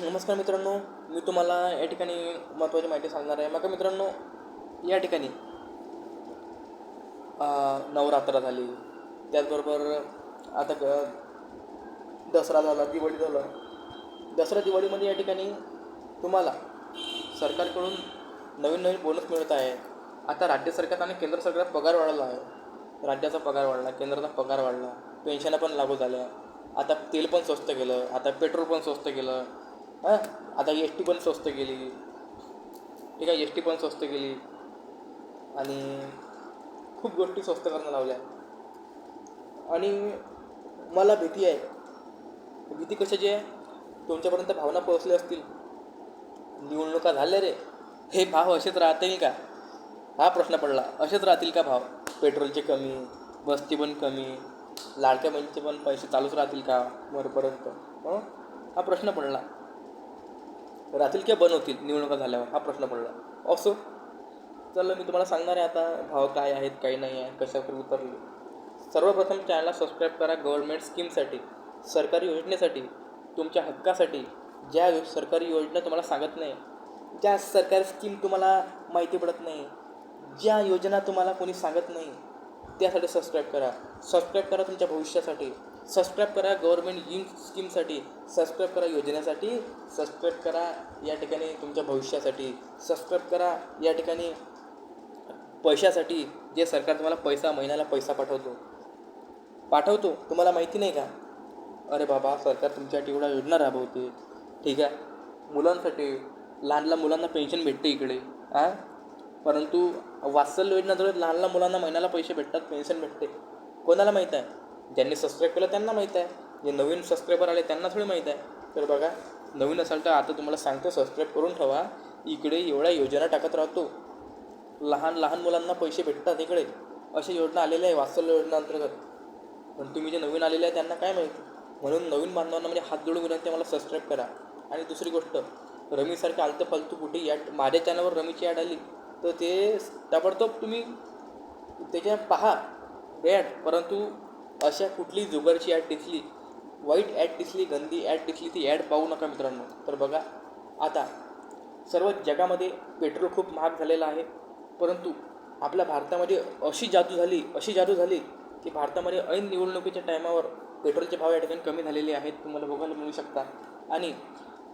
नमस्कार मित्रांनो मी तुम्हाला या ठिकाणी महत्त्वाची माहिती सांगणार आहे. मग मित्रांनो या ठिकाणी नवरात्र झाली. त्याचबरोबर आता ग दसरा झाला दिवाळी झाला. दसरा दिवाळीमध्ये या ठिकाणी तुम्हाला सरकारकडून नवीन नवीन बोनस मिळत आहे. आता राज्य सरकार आणि केंद्र सरकारात पगार वाढला आहे. राज्याचा पगार वाढला केंद्राचा पगार वाढला पेन्शना पण लागू झाल्या. आता तेल पण स्वस्त केलं आता पेट्रोल पण स्वस्त केलं हां? आता एस टी पण स्वस्त केली. ठीक आहे एस टी पण स्वस्त केली. आणि खूप गोष्टी स्वस्त करणं लावल्या. आणि मला भीती आहे. भीती कशाची आहे? तुमच्यापर्यंत भावना पोहोचल्या असतील. निवडणुका झाल्या रे. हे भाव असेच राहतील का? हा प्रश्न पडला. असेच राहतील का भाव? पेट्रोलचे कमी बसचे पण कमी लाडक्या बहिणीचे पण पैसे चालूच राहतील का वरपर्यंत? हं? हा प्रश्न पडला. राहतील किंवा बनवतील निवडणुका झाल्यावर? हा प्रश्न पडला. असो चला मी तुम्हाला सांगणार आहे आता भाव काय आहेत काही नाही आहे कशावर उतरले. सर्वप्रथम चॅनलला सबस्क्राईब करा गव्हर्नमेंट स्कीमसाठी सरकारी योजनेसाठी तुमच्या हक्कासाठी. ज्या यो- सरकारी योजना तुम्हाला सांगत नाही ज्या सरकारी स्कीम तुम्हाला माहिती पडत नाही ज्या योजना तुम्हाला कोणी सांगत नाही त्यासाठी सबस्क्राईब करा. सबस्क्राईब करा तुमच्या भविष्यासाठी. सबस्क्राईब करा गव्हर्नमेंट इन स्कीमसाठी सबस्क्राईब करा योजनेसाठी सबस्क्राईब करा या ठिकाणी तुमच्या भविष्यासाठी सबस्क्राईब करा या ठिकाणी पैशासाठी जे सरकार तुम्हाला पैसा महिन्याला पैसा पाठवतो. पाठवतो तुम्हाला माहिती नाही का? अरे बाबा सरकार तुमच्यासाठी एवढा योजना राबवते. ठीक आहे? मुलांसाठी लहान लहान मुलांना पेन्शन भेटते इकडे आ परंतु वात्सल्य जर लहान लहान मुलांना महिन्याला पैसे भेटतात पेन्शन भेटते. कोणाला माहीत आहे? ज्यांनी सबस्क्राईब केलं त्यांना माहीत आहे. जे नवीन सबस्क्रायबर आले त्यांना थोडी माहीत आहे. तर बघा नवीन असाल तर आता तुम्हाला सांगतो सबस्क्राईब करून ठेवा. इकडे एवढ्या योजना टाकत राहतो. लहान लहान मुलांना पैसे भेटतात इकडे. अशा योजना आलेल्या आहे वात्सल्य योजना अंतर्गत. पण तुम्ही जे नवीन आलेले आहे त्यांना काय माहिती? म्हणून नवीन बांधवांना म्हणजे हात जोडून विनंती मला सबस्क्राईब करा. आणि दुसरी गोष्ट रमीसारखे आलतं फालतू कुठे? याट माझ्या चॅनलवर रमीची ॲड आली. तर ते ताबडतोब तुम्ही त्याच्या पहा. ॲड परंतु अशा कुठली जुगारची ॲड दिसली वाईट ॲड दिसली गंदी ॲड दिसली ती ॲड पाहू नका मित्रांनो. तर बघा आता सर्व जगामध्ये पेट्रोल खूप महाग झालेलं आहे. परंतु आपल्या भारतामध्ये अशी जादू झाली अशी जादू झाली की भारतामध्ये ऐन निवडणुकीच्या टायमावर पेट्रोलचे भाव या ठिकाणी कमी झालेले आहेत. तुम्हाला बघायला मिळू शकता. आणि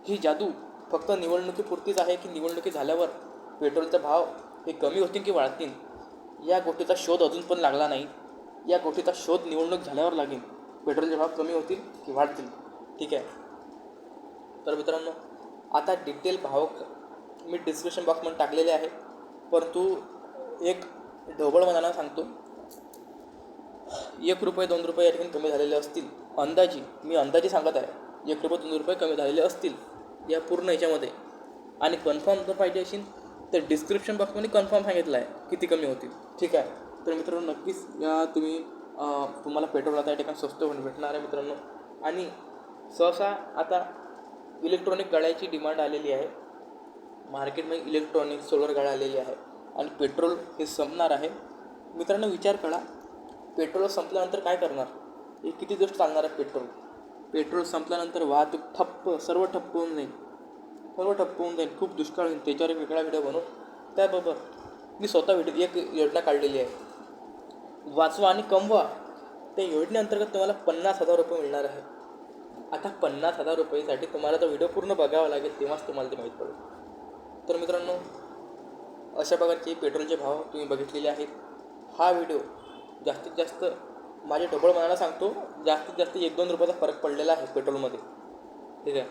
ही जादू फक्त निवडणुकीपुरतीच आहे की निवडणुकी झाल्यावर पेट्रोलचा भाव हे कमी होतील की वाढतील? या गोष्टीचा शोध अजून पण लागला नाही. या गोष्टीचा शोध निवडणूक झाल्यावर लागेल. पेट्रोलचे भाव कमी होतील की वाढतील? ठीक आहे. तर मित्रांनो आता डिटेल भाव मी डिस्क्रिप्शन बॉक्समध्ये टाकलेले आहे. परंतु एक ढोबळ मनानं सांगतो. एक रुपये दोन रुपये या ठिकाणी कमी झालेले असतील. अंदाजी मी अंदाजी सांगत आहे एक रुपये दोन रुपये कमी झालेले असतील या पूर्ण याच्यामध्ये. आणि कन्फर्म जर पाहिजे असेल तर डिस्क्रिप्शन बॉक्समध्ये कन्फर्म सांगितलं आहे किती कमी होतील. ठीक आहे. तर मित्रांनो नक्कीच या तुम्ही तुम्हाला पेट्रोल आता या ठिकाणी स्वस्त होऊन भेटणार आहे मित्रांनो. आणि सहसा आता इलेक्ट्रॉनिक गाड्याची डिमांड आलेली आहे. मार्केटमध्ये इलेक्ट्रॉनिक सोलर गाड्या आलेली आहे आणि पेट्रोल हे संपणार आहे. मित्रांनो विचार करा पेट्रोल संपल्यानंतर काय करणार? हे किती दिवस चालणार आहे पेट्रोल? पेट्रोल संपल्यानंतर वाहतूक ठप्प सर्व ठप्प होऊन जाईल. सर्व ठप्प होऊन जाईल. खूप दुष्काळ होईल. त्याच्यावर एक वेगळा व्हिडिओ बनवून त्याबरोबर मी स्वतः व्हिडिओ एक योजना काढलेली आहे. वाचवा आणि कमवा. त्या योजनेअंतर्गत तुम्हाला पन्नास हजार रुपये मिळणार आहे आता पन्नास हजार रुपयेसाठी तुम्हाला तो व्हिडिओ पूर्ण बघावा लागेल तेव्हाच तुम्हाला ते माहीत पडेल. तर मित्रांनो अशा प्रकारचे पेट्रोलचे भाव तुम्ही बघितलेले आहेत. हा व्हिडिओ जास्तीत जास्त माझ्या ढोबळ मनाला सांगतो जास्तीत जास्त एक दोन रुपयाचा फरक पडलेला आहे पेट्रोलमध्ये. ठीक आहे?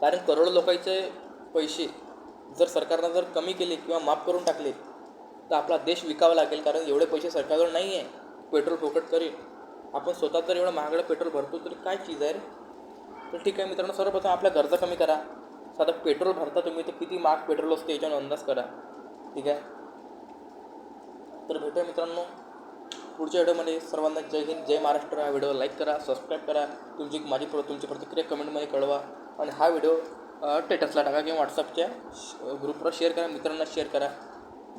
कारण करोडो लोकांचे पैसे जर सरकारनं जर कमी केले किंवा माफ करून टाकले तर आपला देश विकावा लागेल कारण एवढे पैसे सरकारजवळ नाही आहे पेट्रोल फुकट करेल आपण स्वतः जर एवढं महागडं पेट्रोल भरतो तरी काय चीज आहे रे? तर ठीक आहे मित्रांनो सर्वप्रथम आपल्या गरजा कमी करा. साधं पेट्रोल भरता तुम्ही तर किती महाग पेट्रोल असते याच्यावर अंदाज करा. ठीक आहे? तर भेटूया मित्रांनो. पुढच्या व्हिडिओमध्ये सर्वांना जय हिंद जय महाराष्ट्र. हा व्हिडिओ लाईक करा सबस्क्राईब करा. तुमची माझी प्र तुमची प्रतिक्रिया कमेंटमध्ये कळवा. आणि हा व्हिडिओ टेटसला टाका किंवा व्हॉट्सअपच्या ग्रुपवर शेअर करा मित्रांना शेअर करा.